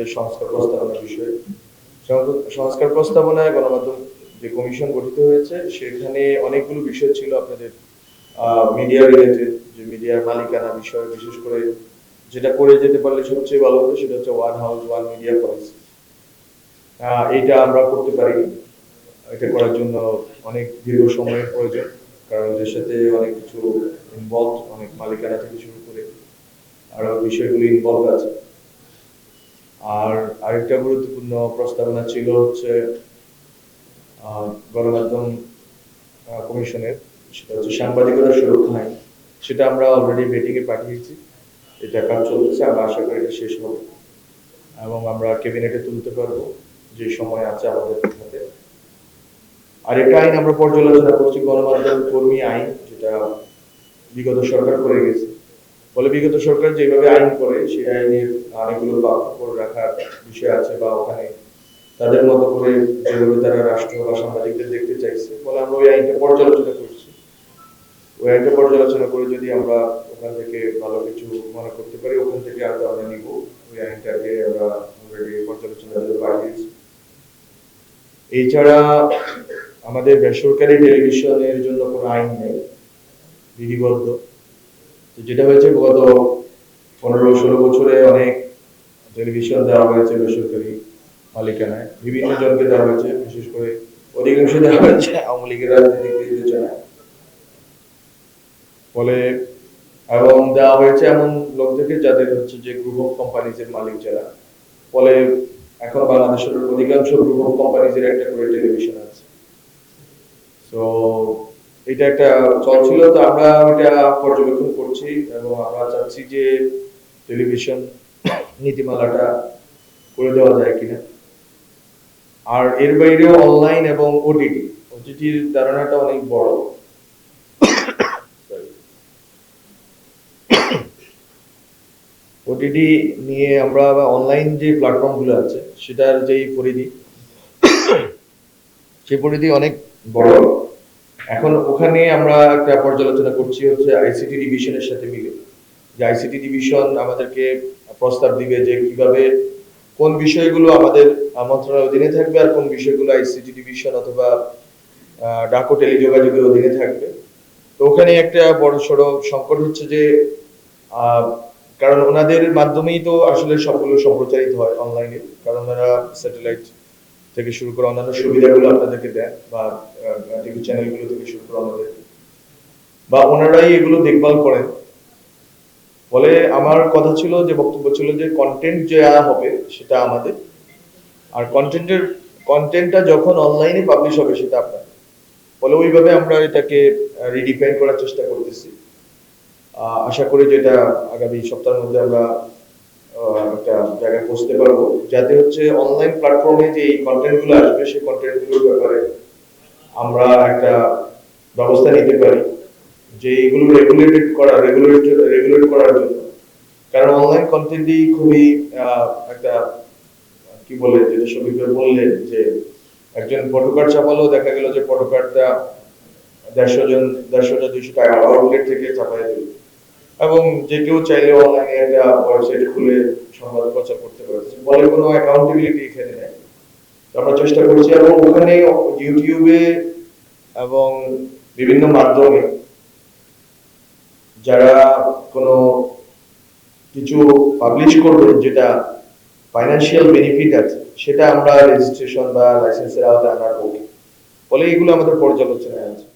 আমাদের সংস্কার প্রস্তাবনা বিষয়ে। সংস্কার প্রস্তাবনায় গণমাধ্যম যে কমিশন গঠিত হয়েছে, সেখানে অনেকগুলো বিষয় ছিল আপনাদের মিডিয়া রিলেটেড যে মিডিয়ার মালিকানা বিষয়, বিশেষ করে যেটা করে যেতে পারলে সবচেয়ে ভালো হতো, সেটা হচ্ছে one house one media policy এইটা আমরা করতে পারি এটা করার জন্য অনেক দীর্ঘ সময়ের প্রয়োজন, কারণ এর সাথে অনেক কিছু ইনভলভ অনেক মালিকানা থেকে শুরু করে আরও বিষয়গুলো ইনভলভ আছে। আর আরেকটা গুরুত্বপূর্ণ প্রস্তাবনা ছিল হচ্ছে গণমাধ্যম কমিশনের, সেটা হচ্ছে সাংবাদিকতার সুরক্ষা আইন। সেটা আমরা অলরেডি মিটিং এ পাঠিয়েছি। এটা কাজ চলতেছে, আমরা আশা করি এটা শেষ হবে। এবং আমরা ক্যাবিনেটে তুলতে পারব যে সময় আছে আমাদের হাতে আর একটা আইন আমরা পর্যালোচনা করছি, গণমাধ্যম কর্মী আইন, যেটা বিগত সরকার করে গেছে। ফলে বিগত সরকার যেভাবে আইন করে সেই আইনের অনেকগুলো পার্থক্য রাখার বিষয় আছে বা ওখানে তাদের মতো করে যেভাবে তারা রাষ্ট্র বা সাংবাদিকদের দেখতে চাইছে, ফলে আমরা ওই আইনটা পর্যালোচনা করছি। ওই আইনটা পর্যালোচনা করে যদি আমরা ওখান থেকে ভালো কিছু মনে করতে পারি, ওখান থেকে হয়তো আমরা নিব। ওই আইনটাকে আমরা অলরেডি পর্যালোচনা করে পাঠিয়েছি। এছাড়া আমাদের বেসরকারি টেলিভিশনের জন্য কোনো আইন নেই, বিধিবদ্ধ। যেটা হয়েছে, গত পনেরো ষোলো বছরে অনেক টেলিভিশন দেওয়া হয়েছে বেসরকারি মালিকানায়। বিভিন্ন জনকে দেওয়া হয়েছে, বিশেষ করে অধিকাংশ দেওয়া হয়েছে আওয়ামী লীগের রাজনৈতিক বিবেচনায়। ফলে এবং দেওয়া হয়েছে এমন লোকদেরকে যাদের হচ্ছে যে গ্রুপ অফ কোম্পানিজের মালিক যারা। ফলে এখন বাংলাদেশের অধিকাংশ গ্রুপ অফ কোম্পানিজের একটা করে টেলিভিশন আছে। তো এটা একটা চলছিল তো আমরা এটা পর্যবেক্ষণ করছি এবং আমরা চাচ্ছি যে টেলিভিশন নীতিমালাটা করে দেওয়া যায় কিনা। আর এর বাইরেও অনলাইন এবং ওটিটি ওটিটির ধারণাটা অনেক বড়। ওটিটি নিয়ে আমরা অনলাইন যে প্ল্যাটফর্মগুলো আছে, সেটার যেই পরিধি, সেই পরিধি অনেক বড়। এখন ওখানে আমরা একটা পর্যালোচনা করছি হচ্ছে আইসিটি ডিভিশনের সাথে মিলে। যে আইসিটি ডিভিশন আমাদেরকে প্রস্তাব দিবে যে কীভাবে, কোন বিষয়গুলো আমাদের মন্ত্রণালয়ের অধীনে থাকবে আর কোন বিষয়গুলো আইসিটি ডিভিশন অথবা ডাকো টেলিযোগাযোগের অধীনে থাকবে। তো ওখানে একটা বড় সড়ো সংকট হচ্ছে যে কারণ ওনাদের মাধ্যমেই তো আসলে সবগুলো সম্প্রচারিত হয় অনলাইনে কারণ ওনারা স্যাটেলাইট থেকে শুরু করে অন্যান্য সুবিধাগুলো আপনাদেরকে দেন বা টিভি চ্যানেলগুলো থেকে শুরু করে আমাদের। বা ওনারাই এগুলো দেখভাল করেন। ফলে আমার কথা ছিল যে বক্তব্য ছিল যে কন্টেন্ট যা হবে সেটা আমাদের। আর কন্টেন্টের কন্টেন্টটা যখন অনলাইনে পাবলিশ হবে সেটা আপনার। ফলে ওইভাবে আমরা এটাকে রিডিফাইন করার চেষ্টা করতেছি। আশা করি যে এটা আগামী সপ্তাহের মধ্যে আমরা একটা জায়গায় পৌঁছতে পারব। যাতে হচ্ছে অনলাইন প্ল্যাটফর্মে যে এই কন্টেন্টগুলো আসবে, সেই কন্টেন্টগুলোর ব্যাপারে আমরা একটা ব্যবস্থা নিতে পারি, যে এগুলো রেগুলেটেড করা রেগুলেট রেগুলেট করার জন্য। কারণ অনলাইন কন্টেন্টই খুবই একটা, কি বলে শফিক ভাই বললেন, যে একজন ফটোকার্ড ছাপালেও দেখা গেল যে ফটোকার্ডটা দেড়শো জন দেড়শো জন দুইশো টাকা আউটলেট থেকে ছাপাই দিল। এবং যে কেউ চাইলে অনলাইনে একটা ওয়েবসাইট খুলে সংবাদ প্রচার করতে পারছে বলে কোনো অ্যাকাউন্টেবিলিটি এখানে নেই। আমরা চেষ্টা করছি এবং ওখানে ইউটিউবে এবং বিভিন্ন মাধ্যমে যারা কোনো কিছু পাবলিশ করবে যেটা ফাইন্যান্সিয়াল বেনিফিট আছে, সেটা আমরা রেজিস্ট্রেশন বা লাইসেন্সের আওতায় আনার পক্ষে। ফলে এগুলো আমাদের পর্যালোচনায় আছে।